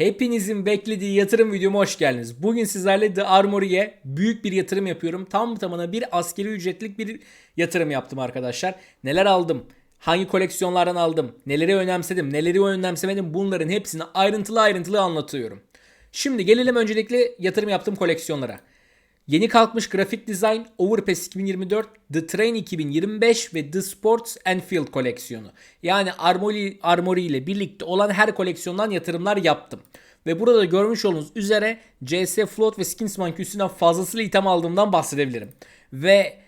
Hepinizin beklediği yatırım videoma hoş geldiniz. Bugün sizlerle The Armory'e büyük bir yatırım yapıyorum. Tam tamına bir askeri ücretlik bir yatırım yaptım arkadaşlar. Neler aldım? Hangi koleksiyonlardan aldım? Neleri önemsedim? Neleri önemsemedim? Bunların hepsini ayrıntılı ayrıntılı anlatıyorum. Şimdi gelelim öncelikle yatırım yaptığım koleksiyonlara. Yeni kalkmış Graphic Design, Overpass 2024, The Train 2025 ve The Sports Enfield koleksiyonu. Yani Armory, Armory ile birlikte olan her koleksiyondan yatırımlar yaptım. Ve burada da görmüş olduğunuz üzere CS Float ve Skinsman küsünden fazlasıyla item aldığımdan bahsedebilirim. Ve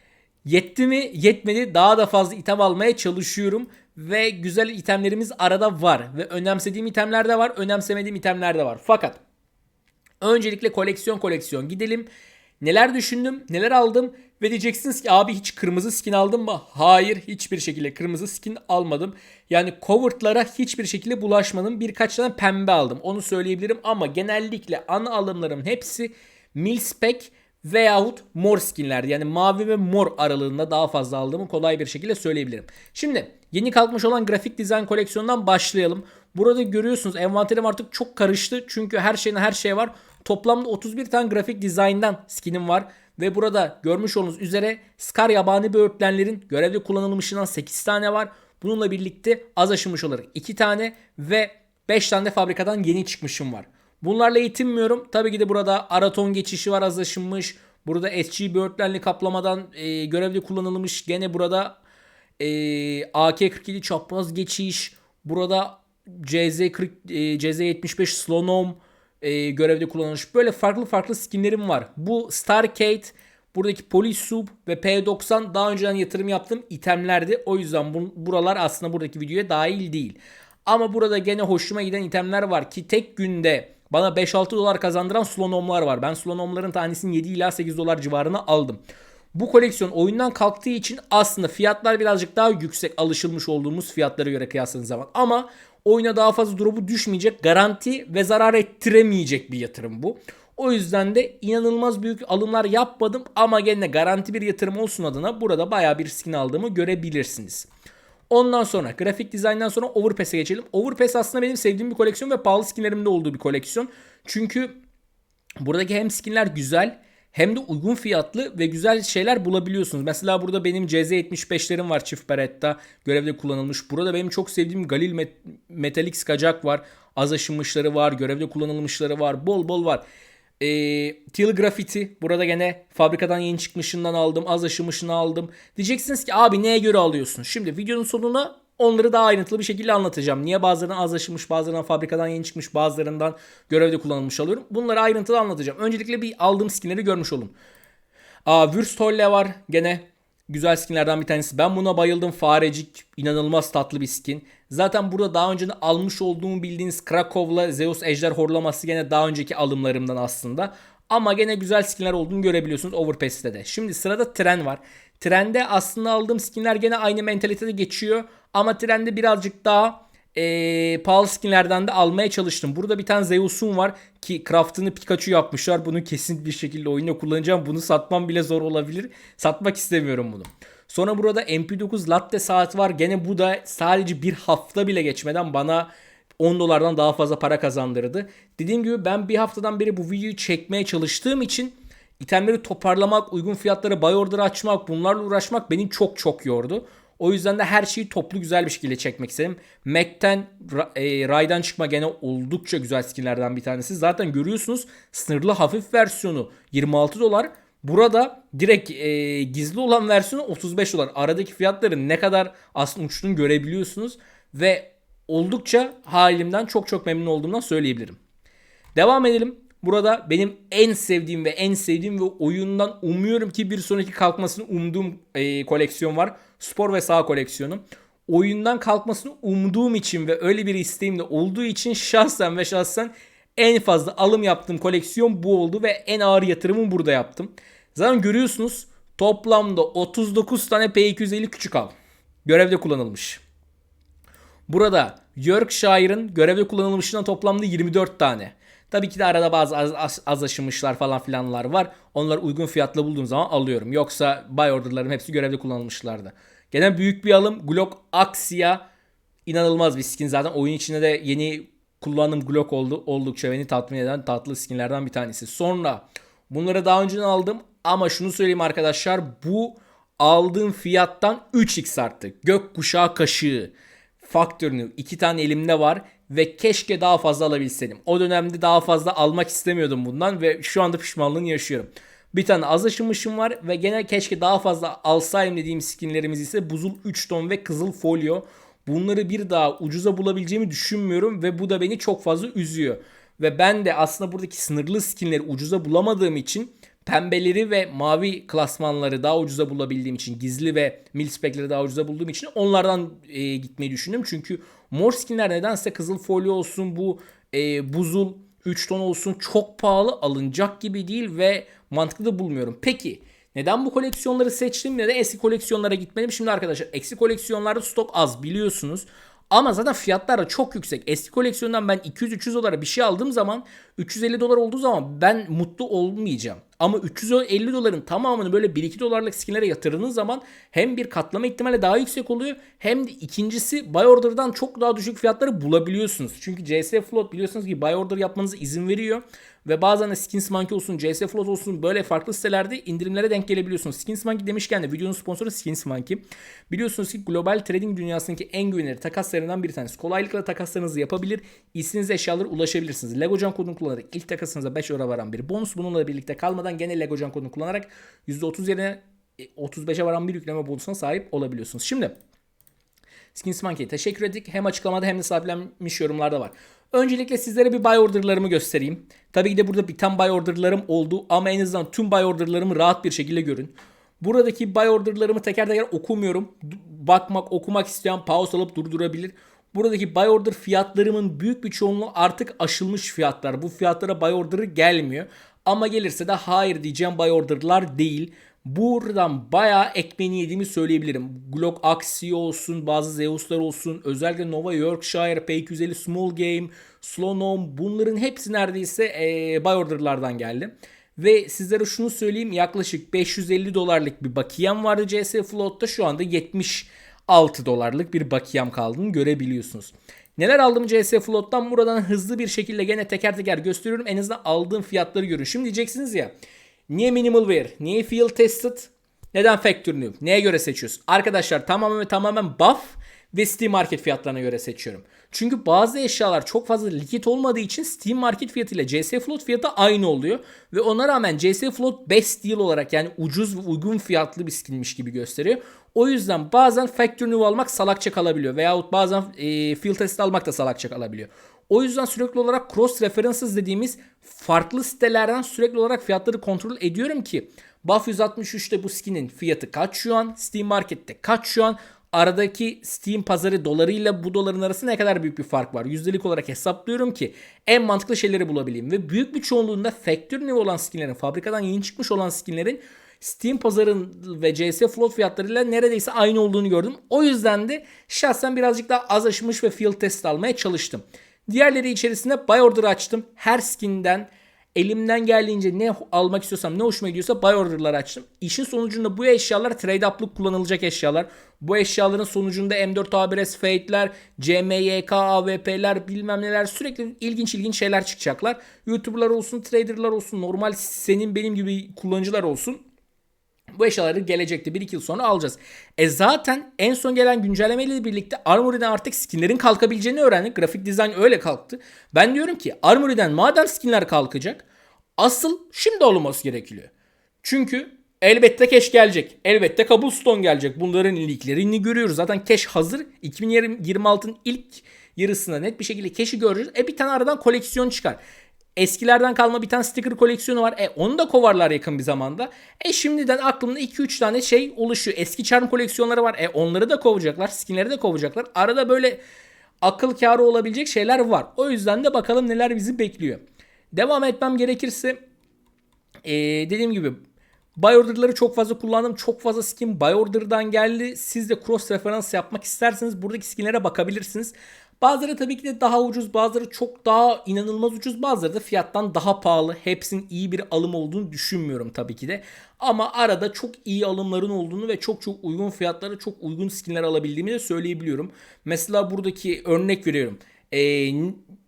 yetti mi yetmedi daha da fazla item almaya çalışıyorum. Ve güzel itemlerimiz arada var. Ve önemsediğim itemler de var, önemsemediğim itemler de var. Fakat öncelikle koleksiyon koleksiyon gidelim. Neler düşündüm, neler aldım ve diyeceksiniz ki abi hiç kırmızı skin aldın mı? Hayır hiçbir şekilde kırmızı skin almadım. Yani covertlara hiçbir şekilde bulaşmadım. Birkaç tane pembe aldım onu söyleyebilirim ama genellikle ana alımlarım hepsi milspec veyahut mor skinlerdi. Yani mavi ve mor aralığında daha fazla aldığımı kolay bir şekilde söyleyebilirim. Şimdi yeni kalkmış olan grafik dizayn koleksiyonundan başlayalım. Burada görüyorsunuz envanterim artık çok karıştı. Çünkü her şeyin her şey var. Toplamda 31 tane grafik dizayndan skinim var. Ve burada görmüş olduğunuz üzere Scar yabani böğürtlenlerin görevde kullanılmışından 8 tane var. Bununla birlikte az aşınmış olarak 2 tane ve 5 tane de fabrikadan yeni çıkmışım var. Bunlarla yetinmiyorum. Tabii ki de burada Araton geçişi var az aşınmış. Burada SG böğürtlenli kaplamadan e, görevde kullanılmış. Gene burada e, AK-47 çapraz geçiş. Burada CZ40, e, CZ75 Slonom e, görevde kullanılmış. Böyle farklı farklı skinlerim var. Bu Starcade, buradaki Police Sub ve P90 daha önceden yatırım yaptığım itemlerdi. O yüzden bu, buralar aslında buradaki videoya dahil değil. Ama burada gene hoşuma giden itemler var ki tek günde bana 5-6 dolar kazandıran slonomlar var. Ben slonomların tanesini 7 ila 8 dolar civarına aldım. Bu koleksiyon oyundan kalktığı için aslında fiyatlar birazcık daha yüksek alışılmış olduğumuz fiyatlara göre kıyasladığınız zaman. Ama oyuna daha fazla drop'u düşmeyecek, garanti ve zarar ettiremeyecek bir yatırım bu. O yüzden de inanılmaz büyük alımlar yapmadım ama gene garanti bir yatırım olsun adına burada baya bir skin aldığımı görebilirsiniz. Ondan sonra grafik dizayndan sonra Overpass'e geçelim. Overpass aslında benim sevdiğim bir koleksiyon ve pahalı skinlerimde olduğu bir koleksiyon. Çünkü buradaki hem skinler güzel hem de uygun fiyatlı ve güzel şeyler bulabiliyorsunuz. Mesela burada benim CZ75'lerim var çift beretta görevde kullanılmış. Burada benim çok sevdiğim Galil Met- Metalik skacak var. Az aşınmışları var, görevde kullanılmışları var. Bol bol var. E, Teal Graffiti burada gene fabrikadan yeni çıkmışından aldım. Az aşınmışını aldım. Diyeceksiniz ki abi neye göre alıyorsun? Şimdi videonun sonuna onları daha ayrıntılı bir şekilde anlatacağım. Niye bazılarından az aşınmış, bazılarından fabrikadan yeni çıkmış, bazılarından görevde kullanılmış alıyorum. Bunları ayrıntılı anlatacağım. Öncelikle bir aldığım skinleri görmüş olun. Aa, Würstholle var gene. Güzel skinlerden bir tanesi. Ben buna bayıldım. Farecik. inanılmaz tatlı bir skin. Zaten burada daha önce almış olduğumu bildiğiniz Krakow'la Zeus Ejder horlaması gene daha önceki alımlarımdan aslında. Ama gene güzel skinler olduğunu görebiliyorsunuz Overpass'te de. Şimdi sırada tren var. Trende aslında aldığım skinler gene aynı mentalitede geçiyor. Ama trende birazcık daha ee, pahalı skinlerden de almaya çalıştım. Burada bir tane Zeus'um var ki craftını Pikachu yapmışlar. Bunu kesin bir şekilde oyunda kullanacağım. Bunu satmam bile zor olabilir. Satmak istemiyorum bunu. Sonra burada MP9 Latte saat var. Gene bu da sadece bir hafta bile geçmeden bana 10 dolardan daha fazla para kazandırdı. Dediğim gibi ben bir haftadan beri bu videoyu çekmeye çalıştığım için itemleri toparlamak, uygun fiyatlara buy order açmak, bunlarla uğraşmak beni çok çok yordu. O yüzden de her şeyi toplu güzel bir şekilde çekmek istedim. Mac'ten e, raydan çıkma gene oldukça güzel skinlerden bir tanesi. Zaten görüyorsunuz sınırlı hafif versiyonu 26 dolar. Burada direkt e, gizli olan versiyonu 35 dolar. Aradaki fiyatların ne kadar aslında uçtuğunu görebiliyorsunuz. Ve oldukça halimden çok çok memnun olduğumdan söyleyebilirim. Devam edelim. Burada benim en sevdiğim ve en sevdiğim ve oyundan umuyorum ki bir sonraki kalkmasını umduğum e, koleksiyon var. Spor ve sağ koleksiyonu. Oyundan kalkmasını umduğum için ve öyle bir isteğim de olduğu için şahsen ve şahsen en fazla alım yaptığım koleksiyon bu oldu ve en ağır yatırımı burada yaptım. Zaten görüyorsunuz toplamda 39 tane P250 küçük al. Görevde kullanılmış. Burada Yorkshire'ın görevde kullanılmışından toplamda 24 tane. Tabii ki de arada bazı az, az, az aşınmışlar falan filanlar var. Onları uygun fiyatla bulduğum zaman alıyorum. Yoksa buy order'larım hepsi görevde kullanılmışlardı. Gene büyük bir alım. Glock Axia inanılmaz bir skin zaten. Oyun içinde de yeni kullandığım Glock oldu. Oldukça beni tatmin eden tatlı skinlerden bir tanesi. Sonra bunları daha önceden aldım ama şunu söyleyeyim arkadaşlar bu aldığım fiyattan 3x arttı. Gökkuşağı kaşığı faktörünü iki tane elimde var ve keşke daha fazla alabilseydim. O dönemde daha fazla almak istemiyordum bundan ve şu anda pişmanlığını yaşıyorum. Bir tane az aşınmışım var ve gene keşke daha fazla alsaydım dediğim skinlerimiz ise buzul 3 ton ve kızıl folyo. Bunları bir daha ucuza bulabileceğimi düşünmüyorum ve bu da beni çok fazla üzüyor. Ve ben de aslında buradaki sınırlı skinleri ucuza bulamadığım için pembeleri ve mavi klasmanları daha ucuza bulabildiğim için gizli ve milspekleri daha ucuza bulduğum için onlardan e, gitmeyi düşündüm. Çünkü mor skinler nedense kızıl folyo olsun bu e, buzul 3 ton olsun çok pahalı alınacak gibi değil ve mantıklı da bulmuyorum. Peki neden bu koleksiyonları seçtim da eski koleksiyonlara gitmedim? Şimdi arkadaşlar eski koleksiyonlarda stok az biliyorsunuz. Ama zaten fiyatlar da çok yüksek. Eski koleksiyondan ben 200-300 dolara bir şey aldığım zaman 350 dolar olduğu zaman ben mutlu olmayacağım. Ama 350 doların tamamını böyle 1-2 dolarlık skinlere yatırdığınız zaman hem bir katlama ihtimali daha yüksek oluyor hem de ikincisi buy order'dan çok daha düşük fiyatları bulabiliyorsunuz. Çünkü CS Float biliyorsunuz ki buy order yapmanıza izin veriyor. Ve bazen de Skins Monkey olsun, CS Float olsun böyle farklı sitelerde indirimlere denk gelebiliyorsunuz. Skins Monkey demişken de videonun sponsoru Skins Monkey. Biliyorsunuz ki global trading dünyasındaki en güvenilir takaslarından bir tanesi. Kolaylıkla takaslarınızı yapabilir, istediğiniz eşyalara ulaşabilirsiniz. Legocan kodunu kullanarak ilk takasınıza 5 euro varan bir bonus. Bununla birlikte kalmadan gene Legocan kodunu kullanarak %30 yerine 35'e varan bir yükleme bonusuna sahip olabiliyorsunuz. Şimdi Skins Monkey'e teşekkür ettik. Hem açıklamada hem de sahiplenmiş yorumlarda var. Öncelikle sizlere bir buy order'larımı göstereyim. Tabii ki de burada biten buy order'larım oldu ama en azından tüm buy order'larımı rahat bir şekilde görün. Buradaki buy order'larımı teker teker okumuyorum. Bakmak, okumak isteyen pause alıp durdurabilir. Buradaki buy order fiyatlarımın büyük bir çoğunluğu artık aşılmış fiyatlar. Bu fiyatlara buy order'ı gelmiyor. Ama gelirse de hayır diyeceğim buy order'lar değil. Buradan bayağı ekmeğini yediğimi söyleyebilirim. Glock Axie olsun, bazı Zeus'lar olsun, özellikle Nova Yorkshire, P250 Small Game, Slonom bunların hepsi neredeyse ee, buy order'lardan geldi. Ve sizlere şunu söyleyeyim yaklaşık 550 dolarlık bir bakiyem vardı CS Float'ta şu anda 76 dolarlık bir bakiyem kaldığını görebiliyorsunuz. Neler aldım CS Float'tan buradan hızlı bir şekilde gene teker teker gösteriyorum. En azından aldığım fiyatları görün. Şimdi diyeceksiniz ya Niye minimal wear? Niye field tested? Neden factory new? Neye göre seçiyoruz? Arkadaşlar tamamen tamamen buff ve Steam Market fiyatlarına göre seçiyorum. Çünkü bazı eşyalar çok fazla likit olmadığı için Steam Market fiyatı ile CS Float fiyatı aynı oluyor. Ve ona rağmen CS Float best deal olarak yani ucuz ve uygun fiyatlı bir skinmiş gibi gösteriyor. O yüzden bazen Factory New almak salakça kalabiliyor. Veyahut bazen e, Field Test almak da salakça kalabiliyor. O yüzden sürekli olarak cross references dediğimiz farklı sitelerden sürekli olarak fiyatları kontrol ediyorum ki Buff 163'te bu skinin fiyatı kaç şu an? Steam Market'te kaç şu an? Aradaki Steam pazarı dolarıyla bu doların arasında ne kadar büyük bir fark var? Yüzdelik olarak hesaplıyorum ki en mantıklı şeyleri bulabileyim. Ve büyük bir çoğunluğunda factory new olan skinlerin, fabrikadan yeni çıkmış olan skinlerin Steam pazarın ve CS float fiyatlarıyla neredeyse aynı olduğunu gördüm. O yüzden de şahsen birazcık daha az aşmış ve field test almaya çalıştım. Diğerleri içerisinde buy order açtım. Her skinden elimden geldiğince ne almak istiyorsam ne hoşuma gidiyorsa buy order'lar açtım. İşin sonucunda bu eşyalar trade up'lık kullanılacak eşyalar. Bu eşyaların sonucunda M4 ABS Fate'ler, CMYK AWP'ler bilmem neler sürekli ilginç ilginç şeyler çıkacaklar. YouTuber'lar olsun, trader'lar olsun, normal senin benim gibi kullanıcılar olsun bu eşyaları gelecekte 1-2 yıl sonra alacağız. E zaten en son gelen güncellemeyle birlikte Armory'den artık skinlerin kalkabileceğini öğrendik. Grafik dizayn öyle kalktı. Ben diyorum ki Armory'den madem skinler kalkacak asıl şimdi olması gerekiyor. Çünkü elbette cash gelecek. Elbette Cobblestone gelecek. Bunların linklerini görüyoruz. Zaten cash hazır. 2026'ın ilk yarısında net bir şekilde cash'i göreceğiz. E bir tane aradan koleksiyon çıkar. Eskilerden kalma bir tane sticker koleksiyonu var. E onu da kovarlar yakın bir zamanda. E şimdiden aklımda 2-3 tane şey oluşuyor. Eski charm koleksiyonları var. E onları da kovacaklar. Skinleri de kovacaklar. Arada böyle akıl kârı olabilecek şeyler var. O yüzden de bakalım neler bizi bekliyor. Devam etmem gerekirse ee, dediğim gibi Buy order'ları çok fazla kullandım. Çok fazla skin buy order'dan geldi. Siz de cross referans yapmak isterseniz buradaki skinlere bakabilirsiniz. Bazıları tabii ki de daha ucuz, bazıları çok daha inanılmaz ucuz, bazıları da fiyattan daha pahalı. Hepsinin iyi bir alım olduğunu düşünmüyorum tabii ki de. Ama arada çok iyi alımların olduğunu ve çok çok uygun fiyatlara çok uygun skinler alabildiğimi de söyleyebiliyorum. Mesela buradaki örnek veriyorum. Ee,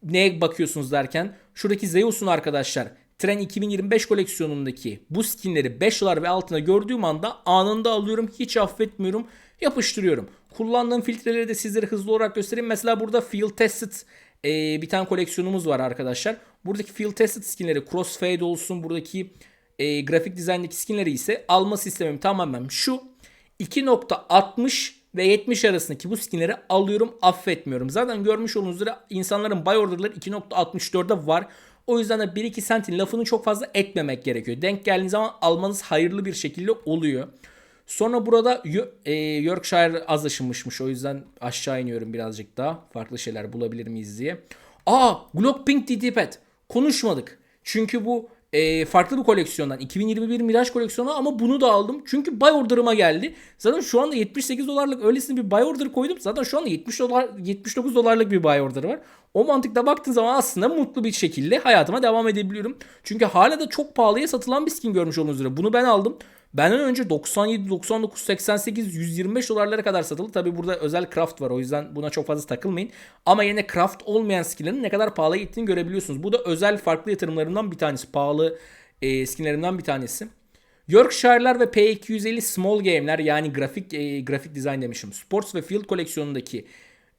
neye bakıyorsunuz derken şuradaki Zeus'un arkadaşlar Tren 2025 koleksiyonundaki bu skinleri 5 dolar ve altına gördüğüm anda anında alıyorum. Hiç affetmiyorum. Yapıştırıyorum. Kullandığım filtreleri de sizlere hızlı olarak göstereyim. Mesela burada Field Tested e, bir tane koleksiyonumuz var arkadaşlar. Buradaki Field Tested skinleri Crossfade olsun. Buradaki e, grafik dizaynındaki skinleri ise alma sistemim tamamen şu. 2.60 ve 70 arasındaki bu skinleri alıyorum affetmiyorum. Zaten görmüş olduğunuz üzere insanların buy order'ları 2.64'de var. O yüzden de 1-2 sentin lafını çok fazla etmemek gerekiyor. Denk geldiğiniz zaman almanız hayırlı bir şekilde oluyor. Sonra burada e, Yorkshire az aşınmışmış. O yüzden aşağı iniyorum birazcık daha. Farklı şeyler bulabilir miyiz diye. Aa Glock Pink DD Pad. Konuşmadık. Çünkü bu e, farklı bir koleksiyondan. 2021 Mirage koleksiyonu ama bunu da aldım. Çünkü buy order'ıma geldi. Zaten şu anda 78 dolarlık öylesine bir buy order koydum. Zaten şu anda 70 dolar 79 dolarlık bir buy order var. O mantıkta baktığın zaman aslında mutlu bir şekilde hayatıma devam edebiliyorum. Çünkü hala da çok pahalıya satılan bir skin görmüş olduğunuz üzere. Bunu ben aldım. Benden önce 97, 99, 88, 125 dolarlara kadar satıldı. Tabi burada özel craft var o yüzden buna çok fazla takılmayın. Ama yine craft olmayan skinlerin ne kadar pahalıya gittiğini görebiliyorsunuz. Bu da özel farklı yatırımlarımdan bir tanesi. Pahalı e, skinlerimden bir tanesi. Yorkshire'lar ve P250 Small Game'ler yani grafik e, grafik dizayn demişim. Sports ve Field koleksiyonundaki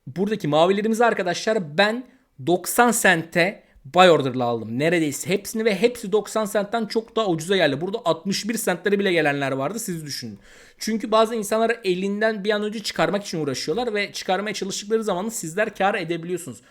buradaki mavilerimizi arkadaşlar ben 90 sente buy order'la aldım. Neredeyse hepsini ve hepsi 90 centten çok daha ucuza geldi. Burada 61 centlere bile gelenler vardı siz düşünün. Çünkü bazı insanlar elinden bir an önce çıkarmak için uğraşıyorlar ve çıkarmaya çalıştıkları zaman sizler kar edebiliyorsunuz.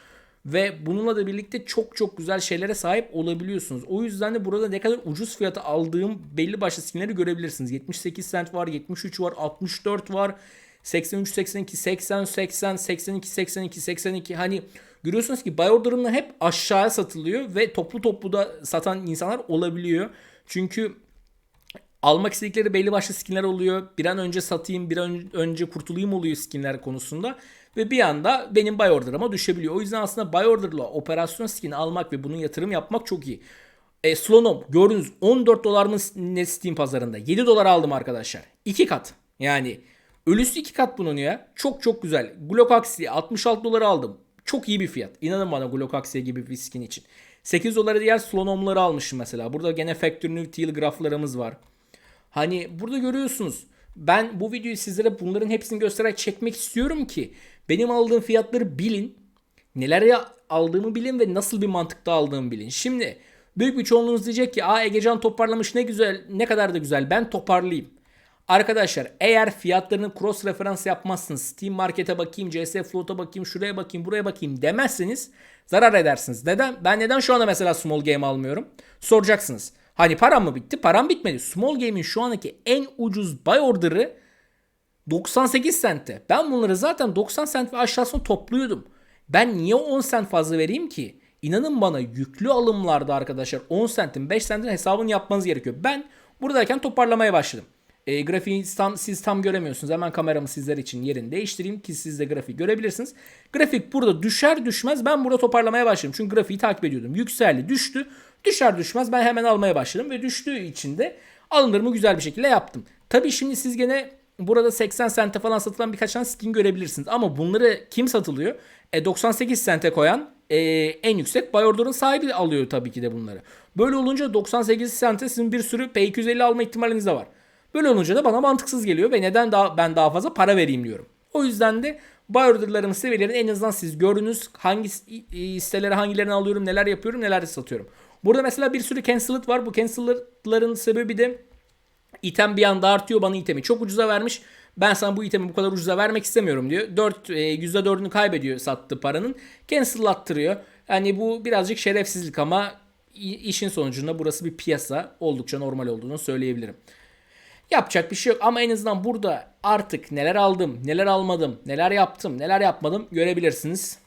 Ve bununla da birlikte çok çok güzel şeylere sahip olabiliyorsunuz. O yüzden de burada ne kadar ucuz fiyata aldığım belli başlı skinleri görebilirsiniz. 78 cent var, 73 var, 64 var. 83, 82, 80, 80, 82, 82, 82 hani görüyorsunuz ki buy order'ımla hep aşağıya satılıyor ve toplu toplu da satan insanlar olabiliyor. Çünkü almak istedikleri belli başlı skinler oluyor. Bir an önce satayım, bir an önce kurtulayım oluyor skinler konusunda. Ve bir anda benim buy order'ıma düşebiliyor. O yüzden aslında buy order'la operasyon skin'i almak ve bunun yatırım yapmak çok iyi. E, Slonom gördünüz 14 dolar mı Steam pazarında? 7 dolar aldım arkadaşlar. 2 kat. Yani ölüsü 2 kat bunun ya. Çok çok güzel. Glock Axie 66 dolara aldım. Çok iyi bir fiyat. İnanın bana Glock Axie gibi bir skin için. 8 dolara diğer Slonom'ları almışım mesela. Burada gene Factory New Teal graflarımız var. Hani burada görüyorsunuz. Ben bu videoyu sizlere bunların hepsini göstererek çekmek istiyorum ki benim aldığım fiyatları bilin. Neler ya- aldığımı bilin ve nasıl bir mantıkta aldığımı bilin. Şimdi büyük bir çoğunluğunuz diyecek ki aa Egecan toparlamış ne güzel ne kadar da güzel ben toparlayayım. Arkadaşlar eğer fiyatlarını cross referans yapmazsınız Steam Market'e bakayım, CS Float'a bakayım, şuraya bakayım, buraya bakayım demezseniz zarar edersiniz. Neden? Ben neden şu anda mesela small game almıyorum? Soracaksınız. Hani param mı bitti? Param bitmedi. Small game'in şu andaki en ucuz buy order'ı 98 centte. Ben bunları zaten 90 cent ve aşağısına topluyordum. Ben niye 10 cent fazla vereyim ki? İnanın bana yüklü alımlarda arkadaşlar 10 centin 5 centin hesabını yapmanız gerekiyor. Ben buradayken toparlamaya başladım. E, grafiği tam, siz tam göremiyorsunuz. Hemen kameramı sizler için yerini değiştireyim ki siz de grafiği görebilirsiniz. Grafik burada düşer düşmez ben burada toparlamaya başladım. Çünkü grafiği takip ediyordum. Yükseldi düştü. Düşer düşmez ben hemen almaya başladım ve düştüğü için de alımlarımı güzel bir şekilde yaptım. Tabii şimdi siz gene burada 80 sente falan satılan birkaç tane skin görebilirsiniz. Ama bunları kim satılıyor? E, 98 sente koyan e, en yüksek buy order'ın sahibi alıyor tabii ki de bunları. Böyle olunca 98 sente sizin bir sürü P250 alma ihtimaliniz de var. Böyle olunca da bana mantıksız geliyor ve neden daha ben daha fazla para vereyim diyorum. O yüzden de buy order'larımın seviyelerini en azından siz gördünüz. Hangi sitelere hangilerini alıyorum, neler yapıyorum, neler satıyorum. Burada mesela bir sürü canceled var. Bu cancel'ların sebebi de item bir anda artıyor bana itemi çok ucuza vermiş. Ben sana bu itemi bu kadar ucuza vermek istemiyorum diyor. 4 e, %4'ünü kaybediyor sattığı paranın. Cancel attırıyor. Yani bu birazcık şerefsizlik ama işin sonucunda burası bir piyasa. Oldukça normal olduğunu söyleyebilirim. Yapacak bir şey yok ama en azından burada artık neler aldım, neler almadım, neler yaptım, neler yapmadım görebilirsiniz.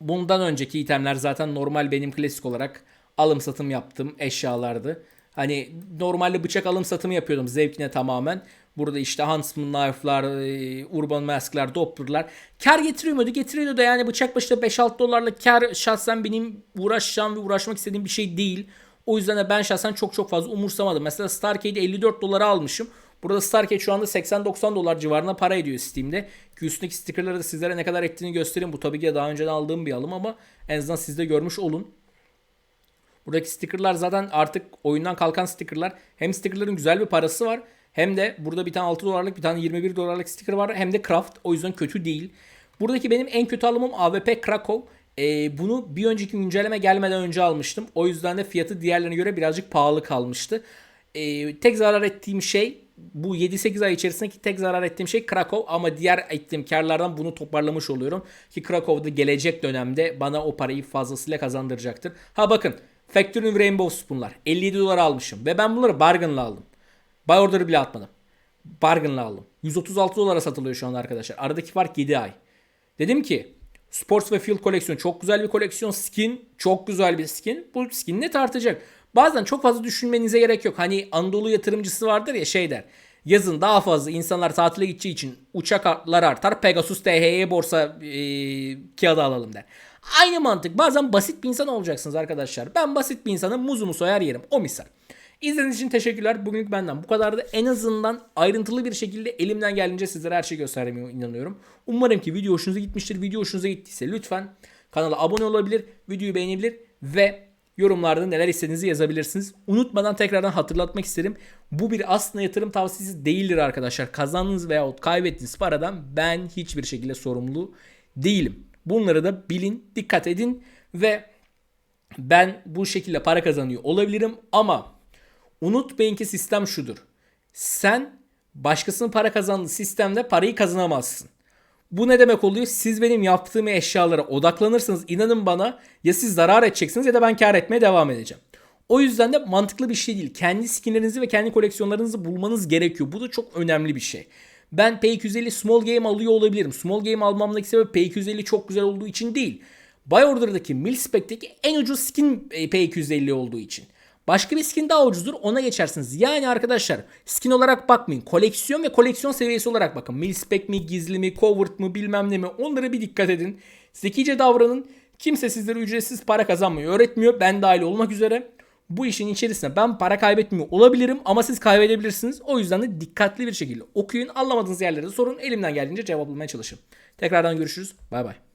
Bundan önceki itemler zaten normal benim klasik olarak alım satım yaptığım eşyalardı. Hani normalde bıçak alım satımı yapıyordum zevkine tamamen. Burada işte Huntsman knife'lar, e, Urban Mask'lar, Doppler'lar. Kar getiriyor muydu? Getiriyordu da yani bıçak başına 5-6 dolarlık kar şahsen benim uğraşacağım ve uğraşmak istediğim bir şey değil. O yüzden de ben şahsen çok çok fazla umursamadım. Mesela Starcade'i 54 dolara almışım. Burada Starcade şu anda 80-90 dolar civarında para ediyor Steam'de. Ki üstündeki stickerları da sizlere ne kadar ettiğini göstereyim. Bu tabii ki de daha önceden aldığım bir alım ama en azından siz de görmüş olun. Buradaki stickerlar zaten artık oyundan kalkan stickerlar. Hem stickerların güzel bir parası var. Hem de burada bir tane 6 dolarlık bir tane 21 dolarlık sticker var. Hem de craft. O yüzden kötü değil. Buradaki benim en kötü alımım AWP Krakow. Ee, bunu bir önceki güncelleme gelmeden önce almıştım. O yüzden de fiyatı diğerlerine göre birazcık pahalı kalmıştı. Ee, tek zarar ettiğim şey bu 7-8 ay içerisindeki tek zarar ettiğim şey Krakow ama diğer ettiğim karlardan bunu toparlamış oluyorum. Ki Krakow'da gelecek dönemde bana o parayı fazlasıyla kazandıracaktır. Ha bakın Factory Rainbow Spoon'lar 57 dolar almışım ve ben bunları bargain'la aldım. Buy order'ı bile atmadım. Bargain'la aldım. 136 dolara satılıyor şu anda arkadaşlar. Aradaki fark 7 ay. Dedim ki Sports ve Field koleksiyon çok güzel bir koleksiyon. Skin çok güzel bir skin. Bu skin ne tartacak? Bazen çok fazla düşünmenize gerek yok. Hani Anadolu yatırımcısı vardır ya şey der. Yazın daha fazla insanlar tatile gideceği için uçaklar artar. Pegasus THY borsa e, kağıdı alalım der. Aynı mantık. Bazen basit bir insan olacaksınız arkadaşlar. Ben basit bir insanım. Muzumu soyar yerim. O misal. İzlediğiniz için teşekkürler. Bugünlük benden bu kadardı. En azından ayrıntılı bir şekilde elimden geldiğince sizlere her şeyi göstermeye inanıyorum. Umarım ki video hoşunuza gitmiştir. Video hoşunuza gittiyse lütfen kanala abone olabilir, videoyu beğenebilir ve yorumlarda neler istediğinizi yazabilirsiniz. Unutmadan tekrardan hatırlatmak isterim. Bu bir aslında yatırım tavsiyesi değildir arkadaşlar. Kazandığınız veyahut kaybettiğiniz paradan ben hiçbir şekilde sorumlu değilim. Bunları da bilin, dikkat edin ve ben bu şekilde para kazanıyor olabilirim ama unutmayın ki sistem şudur. Sen başkasının para kazandığı sistemde parayı kazanamazsın. Bu ne demek oluyor? Siz benim yaptığım eşyalara odaklanırsanız inanın bana ya siz zarar edeceksiniz ya da ben kar etmeye devam edeceğim. O yüzden de mantıklı bir şey değil. Kendi skinlerinizi ve kendi koleksiyonlarınızı bulmanız gerekiyor. Bu da çok önemli bir şey. Ben P250 Small Game alıyor olabilirim. Small Game almamdaki sebep P250 çok güzel olduğu için değil. Buy Order'daki Milspec'teki en ucuz skin e, P250 olduğu için. Başka bir skin daha ucuzdur ona geçersiniz. Yani arkadaşlar skin olarak bakmayın. Koleksiyon ve koleksiyon seviyesi olarak bakın. Milspec mi, gizli mi, covert mı bilmem ne mi onlara bir dikkat edin. Zekice davranın. Kimse sizlere ücretsiz para kazanmayı öğretmiyor. Ben dahil olmak üzere. Bu işin içerisinde ben para kaybetmiyor olabilirim ama siz kaybedebilirsiniz. O yüzden de dikkatli bir şekilde okuyun. Anlamadığınız yerlerde sorun. Elimden geldiğince cevaplamaya çalışın. Tekrardan görüşürüz. Bay bay.